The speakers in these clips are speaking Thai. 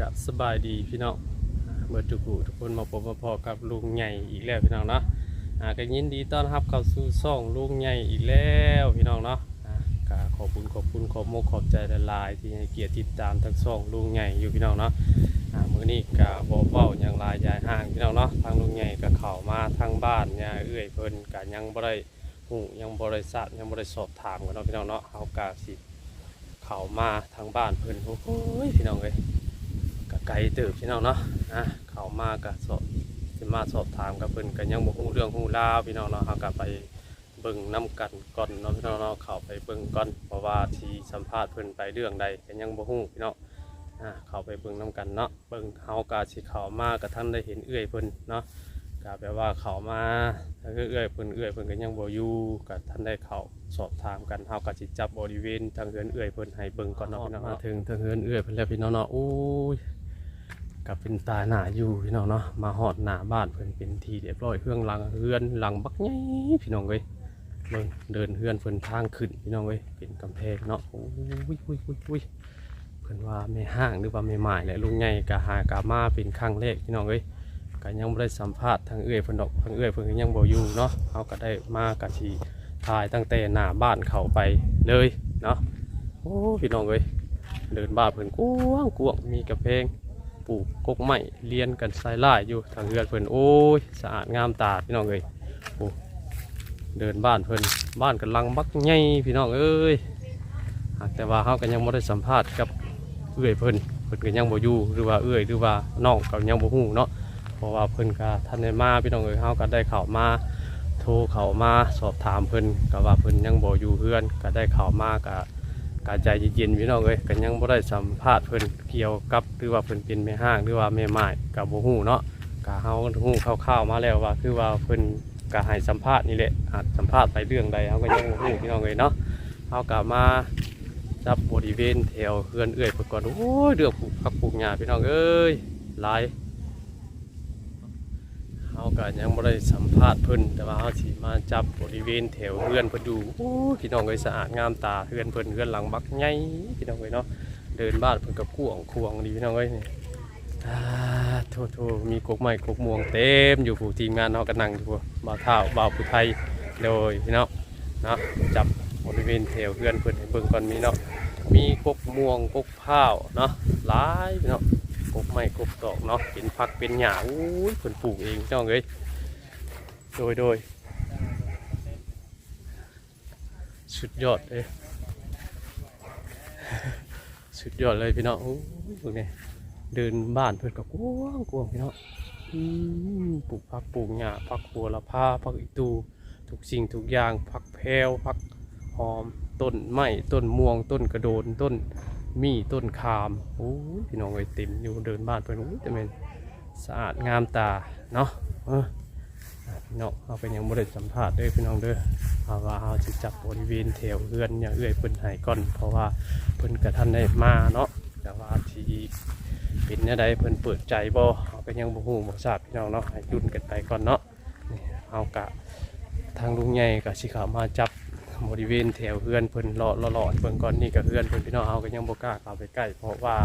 กับสบายดีพี่น้องเมื่อทุกูทุกคนมาพบมาพอกับลุงใหญ่อีกแล้วพี่น้องเนาะอ่าก็ยินดีต้อนรับเข้าสู่ช่องลุงใหญ่อีกแล้วพี่น้องเนาะอ่าก็ขอบคุณขอบคุณขอบโมขอบใจหลายๆที่ให้เกียรติติดตามทั้งช่องลุงใหญ่อยู่พี่น้องเนาะอ่ามื้อนี้ก็บ่เว้าอย่างลายยายห่างพี่น้องเนาะทางลุงใหญ่ก็เข้ามาทางบ้านเนี่ยเอื้อยเพิ่นก็ยังบ่ได้ฮู้ยังบ่ได้ทราบยังบ่ได้สอบถามกันเนาะพี่น้องเนาะเฮาก็สิเข้ามาทางบ้านเพิ่นโอ้โหพี่น้องเอ้ย ไกลเติบพี่น้องเนาะอะเขามาก็สอบสิมาสอบถามกับเพิ่นก็ยังบ่ฮู้เรื่องฮู้ราวพี่น้องเนาะเฮาก็ไปเบิ่งนํกันก่อนเนาะพี่น้องเนาะเข้าไปเบิ่งก่อนเพราะว่าที่สัมภาษณ์เพิ่นไปเรื่องใดก็ยังบ่ฮู้พี่น้องอะเข้าไปเบิ่งนํกันเนาะเบิ่งเฮาก็สิเข้ามาก็ท่านได้เห็นเอื้อยเพิ่นเนาะก็แปลว่าเขามาเอื้อยเพิ่นเอื้อยเพิ่นก็ยังบ่อยู่ก็ท่านได้เขาสอบถามกันเฮาก็สิจับบริเวณทางเฮือนเอื้อยเพิ่นให้เบิ่งก่อนเนาะพี่น้องมาถึงทางเฮือนเอื้อยเพิ่นแล้วพี่น้องเนาะโอ้ย กับเป็นตาหนาอยู่พี่น้องเนาะมาหอดหนาบ้านเพิ่นเป็นทีเรียบร้อยเครื่องหลังเฮือนหลังบักใหญ่พี่น้องเอ้ยเบิ่งเดินเฮือนเพิ่นทางขึ้นพี่น้องเอ้ยเป็นกำแพงเนาะโอ้ยอุ้ยอุ้ยอุ้ยเพิ่นว่าไม่ห้างหรือว่าไม่หมายแหละลุงใหญ่กะหากามาเป็นครั้งแรกพี่น้องเอ้ยก็ยังบ่ได้สัมภาษณ์ทางเอื้อยเพิ่นดอกทางเอื้อยเพิ่นยังบ่อยู่เนาะเฮาก็ได้มากะสิถ่ายตั้งแต่หน้าบ้านเขาไปเลยเนาะโอ้พี่น้องเอ้ยเดินบ้านเพิ่นกว้างกว้างมีกระเพง ปลูกกกไม้เลียนกันใส่ล่ายอยู่ทางเรือนเพิ่นโอ้ยสะอาดงามตาพี่น้องเอ้ยโอ้เดินบ้านเพิ่นบ้านกันลังบักใหญ่พี่น้องเอ้ยแต่ว่าเฮาก็ยังบ่ได้สัมภาษณ์กับเอื้อยเพิ่นเพิ่นก็ยังบ่อยู่หรือว่าเอื้อยหรือว่าน้องก็ยังบ่ฮู้เนาะเพราะว่าเพิ่นก็ทันได้มาพี่น้องเอ้ยเฮาก็ได้เข้ามาโทรเข้ามาสอบถามเพิ่นก็ว่าเพิ่นยังบ่อยู่เฮือนก็ได้เข้ามาก็ กาใจเย็นๆพี่น้องเอ้ยก็ยังบ่ได้สัมภาษณ์เพิ่นเกี่ยวกับหรือว่าเพิ่นเป็นแม่ห้างหรือว่าแม่ไม้กับบ่ฮู้เนาะก็เฮาฮู้คร่าวๆมาแล้วว่าคือว่าเพิ่นก็ให้สัมภาษณ์นี่แหละอาจสัมภาษณ์ไปเรื่องใดเฮาก็ยังบ่ฮู้พี่น้องเอ้ยเนาะเฮาก็มาจับบริเวณแถวเฮือนเอื้อยเพิ่นก่อนโอ้ยเรื่องปลูกผักปลูกหญ้าพี่น้องเอ้ยหลายาก็ยังบ่ได้สัมภาษณ์เพิ่นแต่ว่าเฮาสิมาจับบริเวณแถวเฮือนเพิ่นดูโอ้พี่น้องเอ้ยสะอาดงามตาเฮือนเพิ่นเฮือนหลังบักใหญ่พี่น้องเอ้ยเนาะเดินบ้านเพิ่นก็กวงควงดีพี่น้องเอ้ยนี่อ่าโทโทมีกกไม้กกม่วงเต็มอยู่ผู้ทีมงานเฮาก็นั่งอยู่บ่าวเท้าบ่าวผู้ไทยโดยพี่น้องเนาะจับบริเวณแถวเฮือนเพิ่นให้เบิ่งก่อนมีเนาะมีกกม่วงกกพร้าวเนาะหลายพี่น้อง กบไม้กบตอกเนาะเป็นผักเป็นหญ้าอู้ยเพิ่นปลูกเองเจ้าเอ้ยโดยโดยสุดยอดเลยสุดยอดเลยพี่น้องโอ้ยพวกนี้เดินบ้านเพิ่อนก็กว้างกว้างพี่น้องปลูกผักปลูกหญ้าผักบัวละพาผักอีตูทุกสิ่งทุกอย่างผักแพรวผักหอมต้นไม้ต้นม่วงต้นกระโดนต้น มีต้นคามโอ้ยพี่น้องเอ้ยเต็มอยู่เดินบ้านเพิ่นโอ้ยจะเป็นสะอาดงามตาเนาะเอออะพี่น้องเอาเป็นหยังบ่ได้สัมภาษณ์ด้อพี่น้องเด้อเอาว่าเอาสิจับบริเวณแถวเรือนอย่างเอื้อยเพิ่นให้ก่อน เพราะว่าเพิ่นกระทันได้มาเนาะแต่ว่าที่เป็นแนวใดเพิ่นเปิดใจบ่เอาเป็นยังบ่ฮู้บ่ทราบพี่น้องเนาะให้ยุ่นกันไปก่อนเนาะเอากะทางลุงใหญ่ก็สิขามาจับ บริเวณแถวเฮือนเพิ่นเลาะเลาะเลาะเพิ่นก่อนนี่ก็เฮือนเพิ่นพี่น้องเฮาก็ยังบ่กล้าเข้าไปใกล้เพราะว่า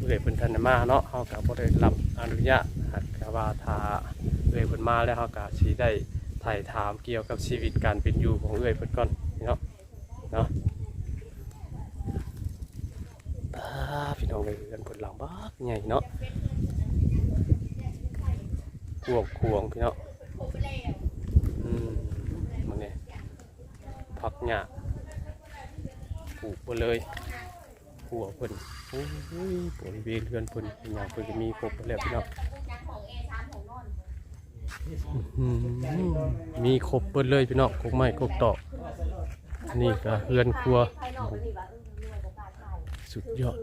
เอื้อยเพิ่นทันมาเนาะเฮาก็บ่ได้รับอนุญาตหากก็ว่าถ้าเอื้อยเพิ่นมาแล้วเฮาก็สิได้ถ่ายถามเกี่ยวกับชีวิตการเป็นอยู่ของเอื้อยเพิ่นก่อนพี่น้องเนาะอ่าพี่น้องเอ้ยเฮือนเพิ่นหลังบักใหญ่เนาะกวงควงพี่น้องอืมมันนี่ ผักหญ้าปลูกไปเลยหัวเพิ่นโอ้ยบริเวณเรือนเพิ่นหญ้าเพิ่นก็มีครบแล้วพี่น้องมีครบเบิดเลยพี่น้องกกไม้กกตอกนี่ก็เรือนครัว สุดยอด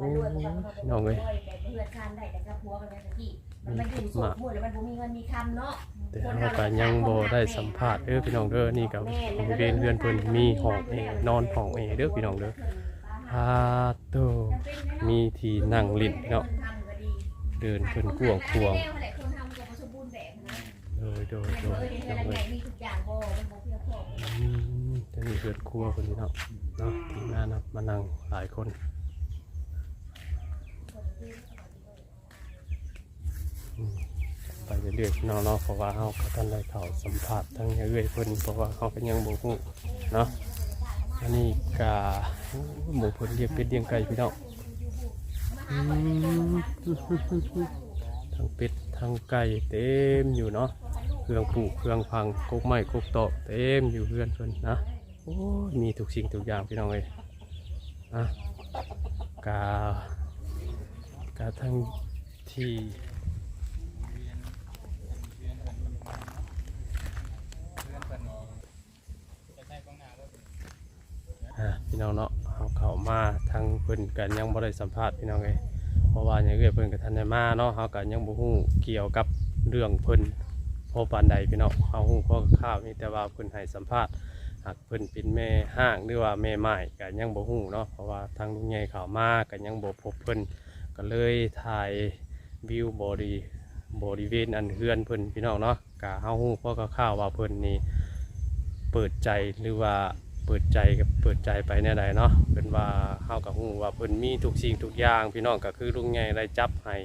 โอ้ยพี่น้องเอ้ยมันมาอยู่สูงหมดแล้วมันบ่มีเงินมีคำเนาะแต่เราก็ยังบ่ได้สัมภาษณ์เด้อพี่น้องเด้อนี่ก็บริเวณเรือนเพิ่นมีห้องแอร์นอนห้องแอร์เด้อพี่น้องเด้อฮาโตมีที่นั่งเลิ้นเนาะเดินเพิ่นกวางควงแม่แหละคนทำก็บ่สมบูรณ์แบบนะโดยโดยโดเอยอโดเฮ็ดอะไรยมีทุกอย่างบ่มันบ่เพียงพออืมจะมีเรือนครัวคนนี้เนาะเนาะทีมงานนะมานั่งหลายคน อืม ไปเรื่อยๆน้องเนาะเพราะว่าเฮาก็ท่านได้เข้าสัมภาษณ์ทั้งเอื้อยเพิ่นเพราะว่าเฮาก็ยังบ่ฮู้เนาะอันนี้ก็หมูเพิ่นเลี้ยงเป็ดเลี้ยงไก่พี่น้องทั้งเป็ดทั้งไก่เต็มอยู่เนาะเครื่องปลูกเครื่องพังกกไม้กกตอกเต็มอยู่เพื่อนเพิ่นนะโอ้มีทุกสิ่งทุกอย่างพี่น้องเอ้ยอะกากาทั้งที่ พี่น้องเนาะเอาเข้ามาทางเพิ่นกันยังบ่ได้สัมภาษณ์พี่น้องเอ้ยเพราะว่าอย่างเอ้ยเพิ่นก็ทันได้มาเนาะเฮาก็ยังบ่ฮู้เกี่ยวกับเรื่องเพิ่นพอปานใดพี่น้องเฮาฮู้ข้อข่าวมีแต่ว่าเพิ่นให้สัมภาษณ์หากเพิ่นเป็นแม่ห้างหรือว่าแม่ไม้ก็ยังบ่ฮู้เนาะเพราะว่าทางลุงใหญ่เข้ามาก็ยังบ่พบเพิ่นก็เลยถ่ายวิวบริบริเวณอันเฮือนเพิ่นพี่น้องเนาะก็เฮาฮู้ข้อข่าวว่าเพิ่นนี่เปิดใจหรือว่า ปิดใจกับเปิดใจไปแน่ใดเนาะเป็นว่าเฮากับฮู้ว่าเพิ่นมีทุกสิ่งทุกอย่าง พี่น้องก็คือลุงใหญ่ได้จับให้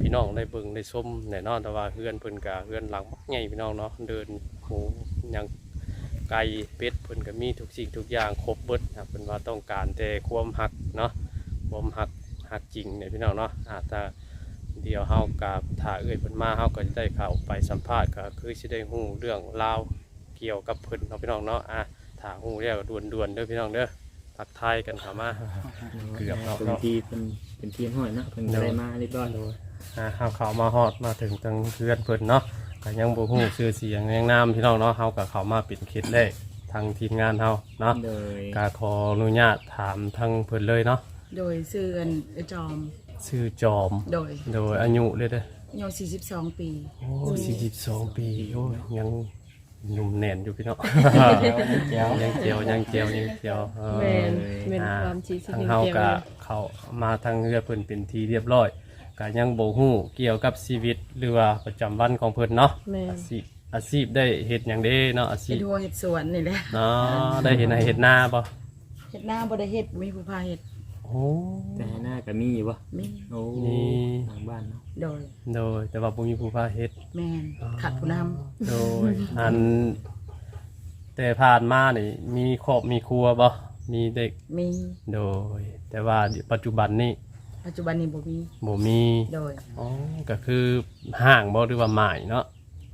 พี่น้องได้เบิ่งได้ชมแน่นอนแต่ว่าเฮือนเพิ่นก็เฮือนหลังบักใหญ่พี่น้องเนาะเดินหมูหยังไก่เป็ดเพิ่นก็มีทุกสิ่งทุกอย่างครบเบิดนะเพิ่นว่าต้องการแต่ความหักเนาะความหักหักจริงเนี่ยพี่น้องเนาะอาจจะเดี๋ยวเฮากับถ้าเอ่ยเพิ่นมาเฮาก็จะได้เข้าไปสัมภาษณ์ก็คือสิได้ฮู้เรื่องราวเกี่ยวกับเพิ่นเนาะพี่น้องเนาะอะ ถาหูเรียกด่วนด่วนๆเด้อพี่น้องเด้อทักทายกันเข้ามา เกือบเนาะ เป็นทีเป็นเป็นทีมห้อยเนาะเพิ่นก็ได้มาเรียบร้อยโดยอะเฮาเข้ามาฮอดมาถึงทางเพื่อนเพิ่นเนาะก็ยังบ่ฮู้ชื่อเสียงยังนามพี่น้องเนาะเฮาก็เข้ามาเป็นเคสแรกทางทีมงานเฮาเนาะโดยก็ขออนุญาตถามทางเพิ่นเลยเนาะโดยชื่ออันเออจอม ชื่อจอม โดยโดยอายุเลยเด้ออายุ42 ปี โอ้42 ปีโอ้ยยัง หนุ่มแน่นอยู่พี่น้องเจ้ายังเจียวยังเจียวยังเจียวเออ แมนแมนอ่าความชีสทางเดียวเฮาเลก็ยเขามาทางเรือเพิ่นเป็นทีเรียบร้อยก็ยังบ่ฮู้เกี่ยวกับชีวิตหรือว่าประจำวันของเพิ่นเนาะแมนอาชีพอาชีพได้เฮ็ดหยังเด้เนาะอาชีเฮ็พดหัวเฮ็ดสวนนี่แหละเนาะได้เฮ็ดนาเฮ็ดนาบ่เฮ็ดหน้าบ่ได้เฮ็ดบ่มีผู้พาเฮ็ด โอ้แต่หน้าก็มีอยู่ปะมีโอ้มีทางบ้านเนาะโดยโดยแต่ว่าบ่มีผู้พาเฮ็ดแม่นขาดผู้นำโดยอัน แต่ผ่านมานี่มีครอบมีครัวบ่มีเด็กมีโดย แต่ว่าปัจจุบันนี้ปัจจุบันนี้บ่มีบ่มีโดย อ๋อก็คือห้างบ่หรือว่าหมายเนาะ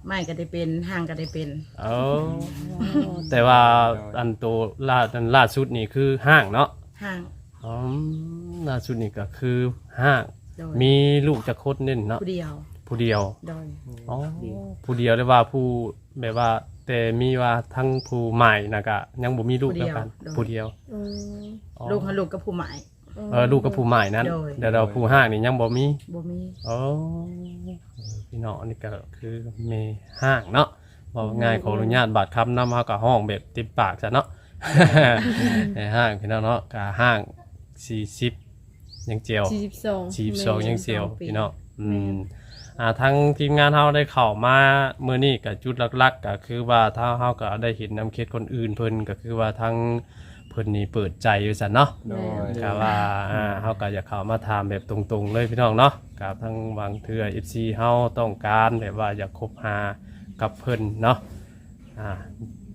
ไม้ก็ได้เป็นห้างก็ได้เป็นเออแต่ว่าอันโตล่าอันล่าสุดนี่คือห้างเนาะห้าง อ๋อล่าสุดนี่ก็คือห้างโดยมีลูกจะคดเน่นเนาะผู้เดียวผู้เดียวโดยอ๋อผู้เดียวได้ว่าผู้แบบว่า แต่มีว่าทั้งผู้ใหม่นะก็ยังบ่มีลูกแล้วกันผู้เดียวอืมอ๋อลูกกับลูกกับผู้หมาย เออลูกกับผู้ใหม่นั้นโดย เดี๋ยวเราผู้ห้างนี่ยังบ่มี บ่มีอ๋อพี่น้องนี่ก็คือเมห้างเนาะบอกง่ายขออนุญาตบาดคำนำมากับห้องแบบติดปากซะเนาะ ในห้างพี่น้องเนาะกับห้าง สี่สิบยังเจียวสี่สิบสองสี่สิบสองยังเจียวพี่น้องอืแม่มนอ่าทางทีมงานเฮาได้เข้ามาเมื่อนี้กับจุดหลักๆก็คือว่าถ้าเฮาก็ได้เห็นนำเคสคนอื่นเพิ่นก็คือว่าทางเพิ่นนี่เปิดใจอยู่ซั่นเนาะแมนก็ว่าอ่าเฮาก็อยากเข้ามาถามแบบตรงๆเลยพี่น้องเนาะกับทั้งบางเทื่อ FC เฮาต้องการแบบว่าอยากคบหากับเพิ่นเนาะอ่า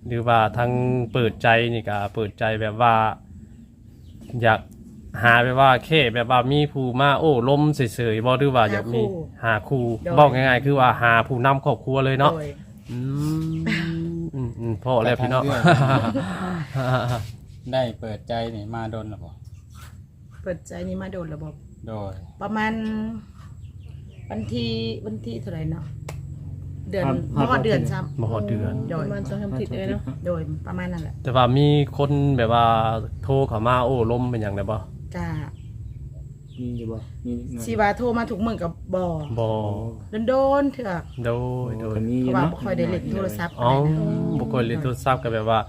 หรือว่าทั้งเปิดใจนี่ก็เปิดใจแบบว่า อยาก หาแบบว่าแค่แบบว่ามีผู้มาโอ้ล้มเฉยๆบ่หรือว่าอยากมีหาคู่บอกง่ายๆคือว่าหาผู้นำครอบครัวเลยเนาะโดยอืมอืมอืมพ่อแล้วพี่น้องได้เปิดใจนี่มาโดนหรือเปล่าเปิดใจนี่มาโดนระบบ โดยประมาณวันที่วันที่เท่าไหร่เนาะเดือนครับมอดเดือนซ้บ่ฮอดเดือนำโดปยระมาณสองสามทิศเลยเนาะโดยประมาณนั่นแหละ แต่ว่ามีคนแบบว่าโทรเข้ามาโอ้ล้มเป็นอย่างไรบ่ กามีอยู่บ่มีหน่อยชีวาโทรมาถูกมือกับบอบ่โดนๆเถอะโดยโดยก็มีอเพยู่ราะว่าเนาะบ่ค่อยได้เล่นโทรศัพท์อ๋ออะไรนะบุคคลเรียนโทรศัพท์ก็แบบว่า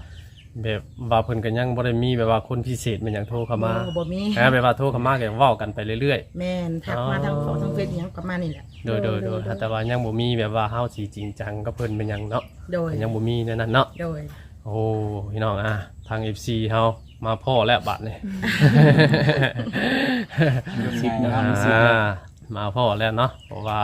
แบบว่าเพิ่นก็ยังบ่ได้มีแบบว่าคนพิเศษเป็นอย่างโทรเข้ามาบ่บ่มีแค่แบบว่าโทรเข้ามาก็เว้ากันไปเรื่อย แม่นทักมาทางขอทางเฟซอหยังประมาณนี้แหละ ๆ โดยโดยโดยแต่ว่ายังบ่มีแบบว่าเฮาสิจริงจังกับเพิ่นเป็นหยังเนาะโดยก็ยังบ่มีแนวนั้นเนาะ โดย โอ้พี่น้องอะทาง FC เฮา มาพ่อแล้วบัดนี่ สิบเนาะอ่ามาพ่อแล้วเนาะเพราะว่า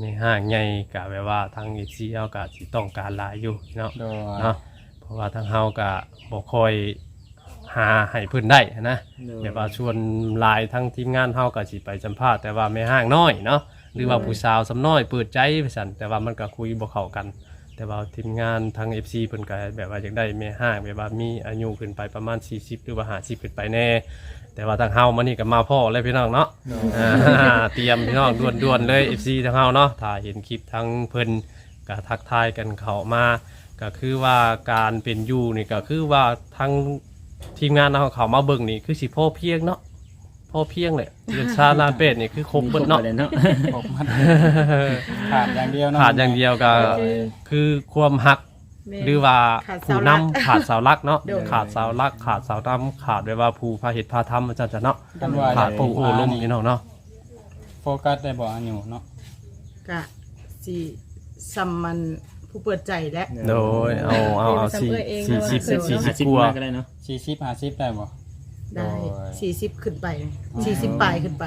ในห้างใหญ่กะแบบว่าทางเอซีเฮากะสิต้องการหลายอยู่เนาะโดยเนาะเพราะว่าทางเฮากะบ่ค่อยหาให้เพิ่นได้นะโดยแบบว่าชวนหลายทั้งทีมงานเฮาก็สิไปสัมภาษณ์แต่ว่าไม่ห้างน้อยเนาะหรือว่าผู้สาวสำน้อยเปิดใจไปสั่นแต่ว่ามันก็คุยบ่เข้ากัน แต่ว่าทีมงานทาง FC เพิ่นก็แบบว่าอยากได้แม่ห้างแบบว่ามีอายุขึ้นไปประมาณ 40 หรือว่า50ขึ้นไปแน่ แต่ว่าทางเฮามานี่ก็มาพ่อเลยพี่น้องเนาะโดยอ่าเตรียมพี่น้องด่วนๆเลย FC ทางเฮาเนาะถ้าเห็นคลิปทั้งเพิ่นก็ทักทายกันเข้ามา ก็คือว่าการเป็นอยู่นี่ก็คือว่าทางทีมงานเฮาเขามาเบิ่งนี่คือสิพ่อเพียงเนาะ พ่อเพียงเลยเรื่องชาลาเป็ดนี่คือครบเบิดเนาะ มีครบหมดเลยเนาะครบมัดขาดอย่างเดียวเนาะขาดอย่างเดียวก็คือความหักแม่หรือว่าขาดผู้เสาหลันำกขาดเสาหลักเนาะโดย ขาดเสาหลักขาดเสานำขาดแบบว่าผู้พาเหตุพาทำอาจารย์จะเนาะกันว่าขาดผู้โอ้ลมพี่น้องเนาะโฟกัสได้บ่อันอยู่เนาะกะสิซัมมันผู้เปิดใจและโดยเอาเอาเอาสี่สี่สิบสี่หาสิสิบบกว่ามาก็ได้เนาะสี่สิบห้าสิบได้บ่ ได้โดย สี่สิบขึ้นไปสี่สิบปลายขึ้นไป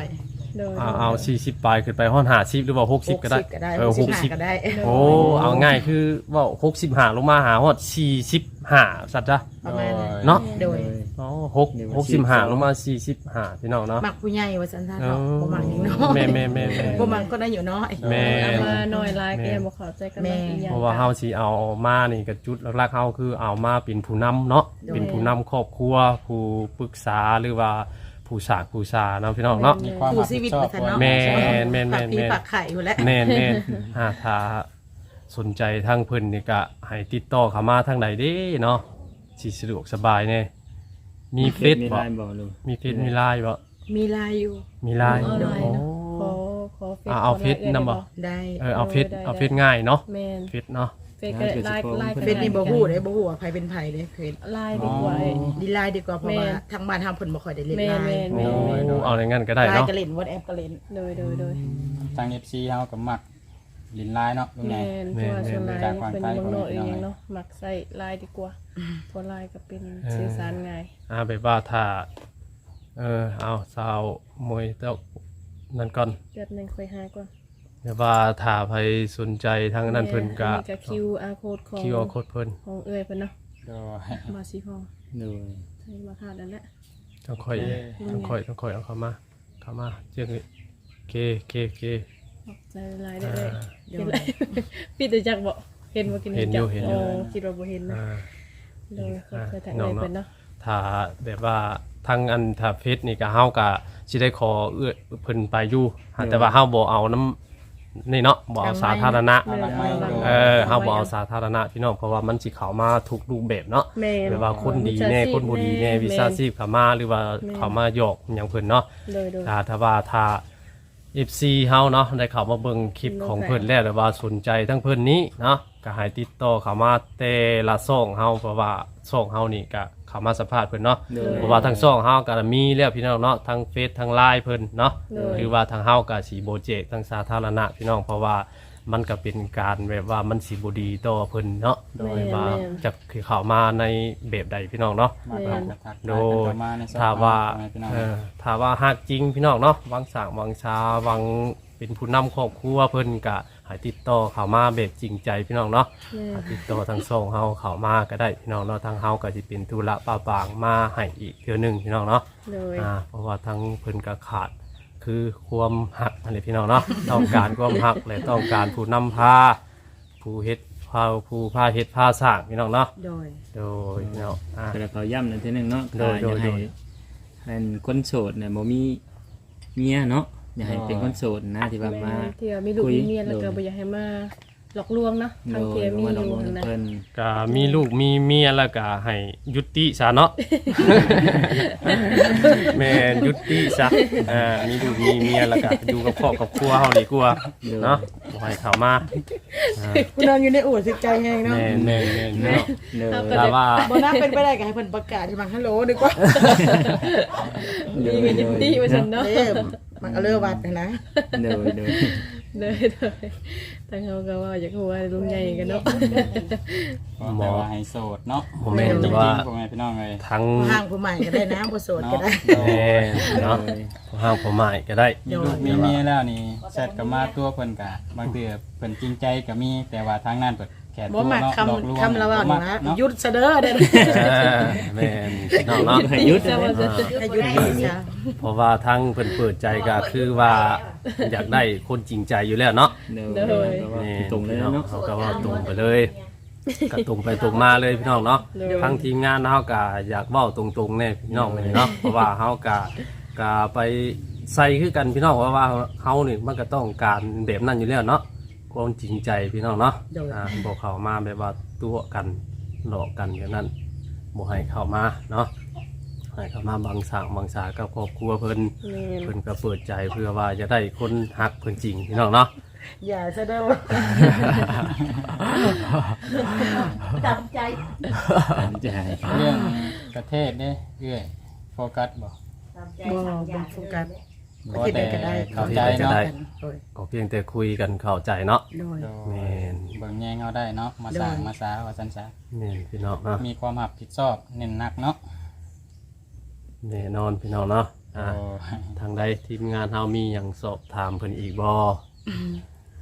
โดย เอาเอาสี่สิบปลายขึ้นไปห้อนหาสิบหรือว่าหกสิบก็ได้ก็ได้เออหหกกสิสิบบก็ได้ โอ้ เอาง่ายคือว่าหกสิบห้าลงมาหาฮอดสี่สิบห้าสัตว์จ้ะ ประมาณนั้น เนาะ โดย อ๋อหกหกสิบห้าลงมาสี่สิบห้าพี่น้องเนาะ มักผู้ใหญ่ว่าสันทานเอเนาะอบ่มักอย่างน้อยแม่แม่แม่แม่ บ่มักก็ได้อยู่น้อย แม่ เอามาหน่อยลายก็ยังบ่เข้าใจกันแม่ อีกอย่งเพราะว่าเฮาสิเอามานี่กับจุดหลักๆเฮาคือเอามาเป็นผู้นำเนาะ เป็นผู้นำครอบครัว ผู้ปรึกษาหรือว่า ผู้สากผู้สาเนาะพี่น้องเนาะ มีความผู้รับชีผิวิดตชอบว่าสันเนาะแม่นแม่นแม่น ปากพี่แม่นปากไข่อยู่แล้วแม่นแม่นหาถ้าสนใจทางเพิ่นนี่ก็ให้ติดต่อเข้ามาทางใดเด้เนาะสิสะดวกสบายแน่มีเฟซมีบ่ไลน์บ่ลุงมีเฟซมีไลน์บ่มีลายอยู่ มีไลน์เอาหน่อยโอ้ เนาะ ขอขอเฟซอ่าเอาขเฟซไลนำบ่ ได้ เออเอาเฟซได้เอาได้เฟซง่ายเนาะแม่นเฟซเนาะ เฟซก็ไลน์ไลน์ก็เฟซนี่บ่ฮู้เด้บ่ฮู้ว่าใครเป็นไผเด้เฟซไลน์ดีกว่า ดีไลน์ดีกว่าเพราะว่าแม่นทางบ้านทางเพิ่นบ่ค่อยได้เล่นแม่ไลนแม่น์นแม่นโอ้เอาในงั้นก็ได้ไลน์เนาะก็เล่น WhatsApp ก็เล่นโดยโดยโดยทาง FC เฮาก็มักลินไลน์เนาะลุงไงแม่นเพราะว่าส่วนไลน์จากฝั่งเป็นใต้เมืองนอกของเอพี่น้องงเนาะมักใส่ไลน์ดีกว่าเพราะไลน์ก็เป็นเออ สื่อสารง่าย อ่าแบบว่าถ้าเออเอาสาวมวยเจ้านั่นก่อนเดือนหนึงค่อยหาก่อน แบบว่าถ้าใครสนใจทางนั้นเพิ่นก็อัก็ QR code ของ คิวโคดเพิ่นของเอ้ยเพิ่นเนาะโดยมาสิพอโดยใช่มาขาดนั่นแหละ ต้องค่อยเอ้ยต้องค่อยต้องค่อยเอาเข้ามาเข้ามาเจียงนี่เคเคเคขอบใจหลายๆได้เลยเดี๋ยวเห็นเลยพี่ตัวจักบ่เห็นบ่กินเห็นอยู่จักเห็นอยู่โคิดว่าบ่เห็นนะอ่าเลยขอบใจทางน้เอ้องยเนาะเพิ่นเนาะถ้าแบบว่าทางอันถ้าเฟซนี่ก็เฮาก็สิได้ขอเอื้อเพิ่นไปอยู่หาแต่ว่าเฮาบ่เอาน้ำ นี่เนาะบ่เอาสาธารณะ แม่นเอาหลังเออเฮาบ่เอาสาธารณะพี่น้องเพราะว่ามันสิเข้ามาทุกรูปแบบเนาะแม่นหรือว่าคนดีแน่คนบ่ดีแน่วิชาชีพเข้ามาหรือว่าเข้ามาหยอกหยังเพิ่นเนาะโดยโดย ถ้าถ้าว่าถ้า FC เฮาเนาะได้เข้ามาเบิ่งคลิปของเพิ่นแล้วหรือว่าสนใจทั้งเพิ่นนี้เนาะก็ให้ติดต่อเข้ามาแต่ละช่องเฮาเพราะว่าช่องเฮานี่ก็ เข้ามาสัมภาษณ์เพิ่นเนาะโดย เพราะว่าทั้งช่องเฮาก็มีแล้วพี่น้องเนาะทั้งเฟซทั้งไลน์เพิ่นเนาะโดย หรือว่าทางเฮาก็สิบ่แจกทั้งสาธารณะพี่น้องเพราะว่ามันก็เป็นการแบบว่ามันสิบ่ดีต่อเพิ่นเนาะโดยว่าจะคือเข้ามาในแบบใดพี่น้องเนาะ มาตามกระทักโดทายยกันมาในสถ้าว่าพี่น้อง เออถ้าว่าหากจริงพี่น้องเนาะวังสร้างวังชาวังเป็นผู้นำครอบครัวเพิ่นก็ ให้ติดต่อเข้ามาแบบจริงใจพี่น้องเนาะแม่ให้ติดต่อทางช่องเฮาเข้ามาก็ได้พี่น้องเนาะทางเฮาก็สิเป็นธุระป้าบางมาให้อีกเทื่อหนึงพี่น้องเนาะโดยอ่าเพราะว่าทางเพิ่นก็ขาดคือความหักอะไรพี่น้องเนาะ ต้องการความหักและต้องการผู้นำพาผู้เฮ็ดพาผู้พาเฮ็ดพาสร้างพี่น้องเนาะโดย โดยพี่น้องอ่า แต่ละเขาย้ำนั่นทีหนึงเนาะโดยโดยอยากให้เป็นคนโสดเนี่ยบ่มีเมียเนาะ อยากให้เป็นคนโสดนะที่ว่ามาแม่ที่ว่ามีลูกคุยมีเมียแล้วก็โดยบ่อยากให้มาหลอกลวงเนาะทางเทียมีมาอลองยู่ลงหั่นนะเพิ่นก็มีลูกมีเมียแล้วก็ให้ยุติซะเนาะแม่นยุติซะอ่ามีลูกมีเมียแล้วก็อยู่กับครอบกับครัวเฮาดีกว่าเนาะบ่ให้เข้ามาอ่าผู้นอนอยู่ในอู่สิใจแฮงเนาะแม่นแม่นแม่นเนาะเด้อถ้าว่าบ่น่าเป็นไปได้ก็ให้เพิ่นประกาศที่มังฮัลโหลดีกว่าเด้อมีเงินเด้อดีว่าซั่นเนาะเด้อ มันก็เลิกวัดนะนะเด้อเด้อเลยเลยทางเขาก็ว่าอยากหัวาลุงใหญ่กันเนาะก็แต่ว่าให้โสดเนาะผมแม่นแต่ว่าพ่อแม่พี่น้องเลยทั้งผู้ห่างผู้ใหม่ก็ได้นะผู้โสดเนาะก็ได้ แม่นเนาะผู้ห้างผู้หมายก็ได้มีลูกมีเมียแล้วนี่แชทก็มาตัวเพิ่นกะบางเทื่อเพิ่นจริงใจก็มีแต่ว่าทางนั้นเพิ่น แค่บ่ตัวมักเนาะคหลอกลวงำคำละว่าบ่นี่มักนะเนาะหยุดซะเด้อเด้ออ่าแม่นพี่น้องเนาะให้หยุดเลยให้หยุดให้จ้ะเพราะว่าทั้งเพิ่นเปิดใจก็คือว่าอยากได้คนจริงใจอยู่แล้วเนาะเดี๋ยวเลยก็ว่านี่ตรงเลยพี่น้องเนาะเขาก็ว่าตรงไปเลยก็ตรงไปตรงมาเลยพี่น้องเนาะเลยทั้งทีมงานเฮาก็อยากเว้าตรงๆแน่พี่น้องเลยเนาะเพราะว่าเฮาก็ก็ไปใส่คือกันพี่น้องว่าว่าเฮานี่มันก็ต้องการแบบนั้นอยู่แล้วเนาะ ความจริงใจพี่น้องเนาะโดย อ่าบ่เข้ามาแบบว่าตัวกันหลอกกันอย่างนั้นบ่ให้เข้ามาเนาะให้เข้ามาบางสร้างบางสากับครอบครัวเพิ่นแม่นเพิ่นก็เปิดใจเพื่อว่าจะได้คนฮักเพิ่นจริงพี่น้องเนาะ อย่าซะเด้อจำใจตามใจเรื่องประเทศเด้เอื้อยโฟกัสบ่จำใจบ่สั่งบ่ยาโฟกัสเพราะแต่เข้าใจก็เนาะได้โดยก็เพียงแต่คุยกันเข้าใจเนาะโดยโดแม่ยนเบิ่งแยงเอาได้เนาะมาสร้างโดยมาสาว่าซั่นซะแม่นพี่น้องเนาะมีความรับผิดชอบเน้นหนักเนาะแน่นอนพี่น้องเนาะอ่า โอ้ยทางใดทีมงานเฮามีหยังสอบถามเพิ่นอีกบ่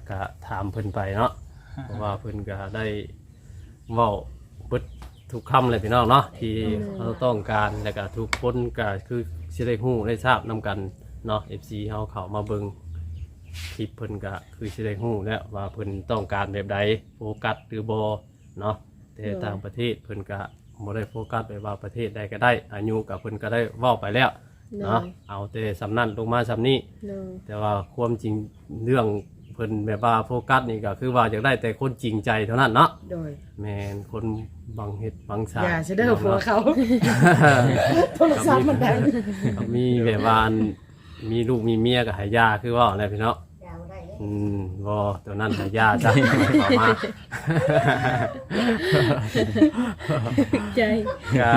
ก็ถามเพิ่นไปเนาะ เพราะว่าเพิ่นก็ได้เว้าเบิดทุกคำเลยพี่น้องเนาะที่เราต้องการแล้วก็ทุกคนก็คือสิได้ฮู้ได้ทราบนํกัน เนาะ FC เฮาเข้ามาเบิ่งคลิปเพิ่นก็คือสิได้ฮู้แล้วว่าเพิ่นต้องการแบบใดโฟกัสหรือบ่เนาะแต่เออต่างประเทศเพิ่นก็บ่ได้โฟกัสไปว่าประเทศใดก็ได้ อายุกับเพิ่นก็ได้เว้าไปแล้วเลเนาะยเอาแต่สำนั้นลงมาสำนี้เลยแต่ว่าความจริงเรื่องเพิ่นแบบว่าโฟกัสนี่ก็คือว่าอยากได้แต่คนจริงใจเท่านั้นเนาะโดยแม่นคนบางเฮ็ดบางสาอย่าซะเด้อผัวเขาโทรก็ศัพมีท์มันดังก็มีแบบว่าอัน มีลูกมีเมียก็ให้ยาคือว่าแหละพี่เนาะยาวได้เลยอืมบอตัวนั้นหายาจ้ะต่อมาใจ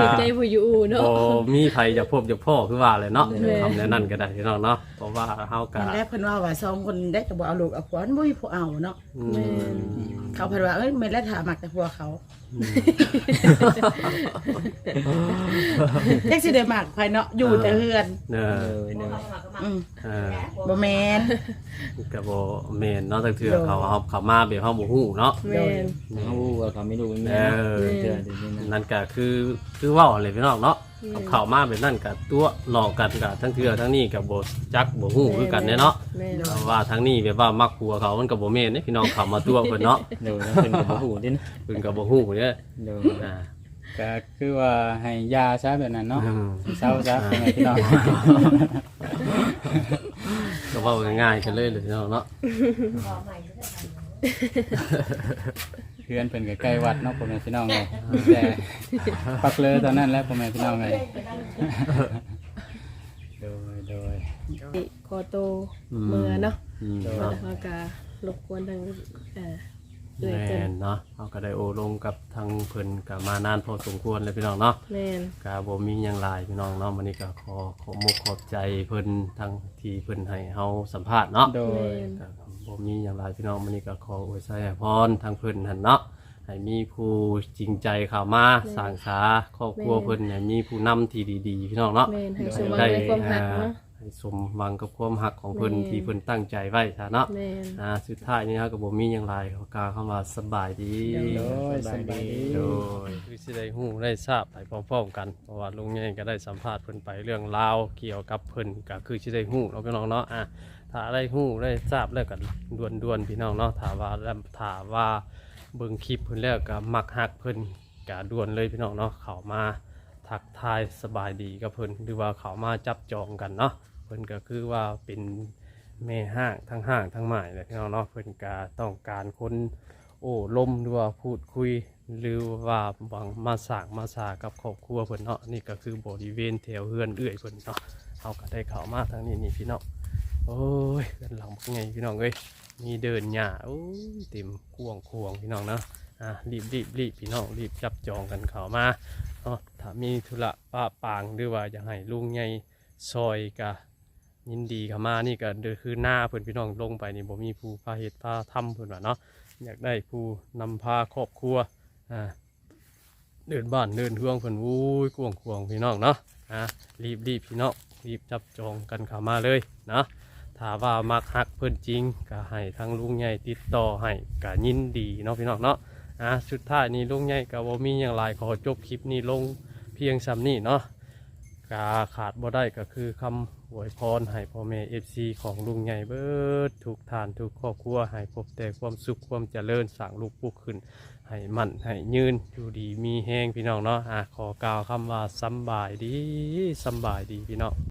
ก็ใจผู้อยู่เนาะโอ้มีใครจะพบจะพ่อคือว่าเลยเนาะแม่ทำในนั่นก็ได้พี่น้องเนาะเพราะว่าเฮากะมันแรกเพิ่นว่าว่าสองคนได้ก็บ่เอาลูกเอาผัวมันบ่มีผู้เอาเนาะอืม เขาเพิ่นว่าเอ้ยแม่นแล้วถามักแต่ผัวเขาแท็กสิได้มักภายเนาะอยู่แต่เฮือน เนอเออเดี๋ยวเขาสมัครก็มาอืมเออบ่แม่นก็บ่แม่นเนาะตั้งเทื่อเขาเขาเขามาแบบเฮาบ่ฮู้เนาะแม่นเขาว่าเขาไม่รู้ไม่เอมีอเจอเดี๋ยวนี้นะนั่นก็คือคือเว้าเลยพี่น้องเนาะเขาเข้ามาแบบนั้นก็ตัวหลอกกันก็ทั้งเทื่อทั้งนี้ก็บ่จักบ่ฮู้คือกันแน่เนาะแม่นเพราะว่าทั้งนี้แบบว่ามักผัวเขามันก็บ่แม่นเด้พี่น้องเข้ามาตัวเพิ่นเนาะเดี๋ยวนะเป็นกับหูดินะเพิ่นก็บ่ฮู้เด้อเดี๋ยวอ่าก็คือว่าให้ยาซะแบบนั้นเนาะอืมเศร้าซะพ่อแม่พี่น้องก็เว้าง่ายๆกันเลยเลยพี่น้องเนาะขอใหม่ก็ได้ค่ะ เพื่อนเพิ่นก็ใกล้วัดเนาะพ่อแม่พี่น้องเลยแต่ปักเลยตอนนั้นแหล้วพ่อแม่พี่น้องเลยโดยโดยคอโตเมื่อเนาะอืมโดยเนาะแล้วก็รบกวนทางเอ่อเอื้อยแม่เพิ่นนเนาะเขาก็ได้โอลงกับทางเพิ่นก็มานานพอสมควรเลยพี่น้องเนาะแม่นก็บ่มีหยังหลายพี่น้องเนาะวันนี้ก็ขอขอมุกขอบใจเพิ่นทางที่เพิ่นให้เฮาสัมภาษณ์เนาะโดย ก็ บ่มีหยังหลายพี่น้องวันนี้ก็ขออวยชัยให้พรทางเพิ่นหั่นเนาะให้มีผู้จริงใจเข้ามาสร้างสาครอบครัวเพิ่นให้มีผู้นำที่ดีๆ พี่น้องเนาะ แม่นให้สมหวังในความหักเนาะ ให้สมหวังกับความหักของเพิ่นแม่นที่เพิ่นตั้งใจไว้ซะเนาะแม่น อ่าสุดท้ายนี้ครับกับผมมีอย่างไรเขากล่าวเข้ามาสบายดีโดยสบายดี โดยคือสิได้ฮู้ได้ทราบไปพร้อมๆกันเพราะว่าลุงใหญ่ก็ได้สัมภาษณ์เพิ่นไปเรื่องราวเกี่ยวกับเพิ่นก็คือสิได้ฮู้เนาะพี่น้องเนาะอะ ถ้าได้ฮู้ได้ทราบแล้วก็ด่วนๆพี่น้องเนาะถาว่าถาว่าเบิ่งคลิปเพิ่นแล้วก็มักฮักเพิ่นก็ด่วนเลยพี่น้องเนาะเขามาทักทายสบายดีกับเพิ่นหรือว่าเขามาจับจองกันเนาะเพิ่นก็คือว่าเป็นแม่ห้างทั้งห้างทั้งหมายเลยพี่น้องเนาะเพิ่นกาต้องการคนโอ้ลมหรือว่าพูดคุยหรือว่าหวังมาสางมาสากับครอบครัวเพิ่นเนาะนี่ก็คือบริเวณแถวเฮือนเอื้อยเพิ่นเนาะเอาก็ได้เข้ามาทางนี้นี่พี่น้อง โอ้ยเดินหลังเป็นไงพี่น้องเอ้ยมีเดินหญ้าโอ้ยเต็มกวงควงพี่น้องเนาะอะรีบรีบรีบพี่น้องรีบจับจองกันเข้ามาเนาะถ้ามีธุระป้าปางหรือว่าอยากให้ลุงใหญ่ซอยกะยินดีเข้ามานี่ก็เดือคือหน้าเพิ่อนพี่น้องลงไปนี่บ่มีผู้พาเหตุพาทำเพิ่อนว่าเนาะอยากได้ผู้นำพาครอบครัวอ่าเดินบ้านเดินเฮืองเพิ่อนวุ้ยกวงกวงพี่น้องเนาะอ่ารีบรีบพี่น้องรีบจับจองกันเข้ามาเลยเนาะ ถ้าว่ามักฮักเพิ่นจริงก็ให้ทางลุงใหญ่ติดต่อให้ก็ยินดีเนาะพี่น้องเนาะอ่าสุดท้ายนี้ลุงใหญ่ก็บ่มีหยังหลายขอจบคลิปนี้ลงเพียงซ้ำนี้เนาะกาขาดบ่ได้ก็คือคำอวยพรให้พ่อแม่เอฟซีของลุงใหญ่เบิดทุกทานทุกครอบครัวให้พบแต่ความสุขความเจริญสั่งลูกปุกขึ้น ให้มั่นให้ยืนอยู่ดีมีแห้งพี่น้องเนาะอะขอกล่าวคำว่าสำบายดีสำบายดีพี่น้อง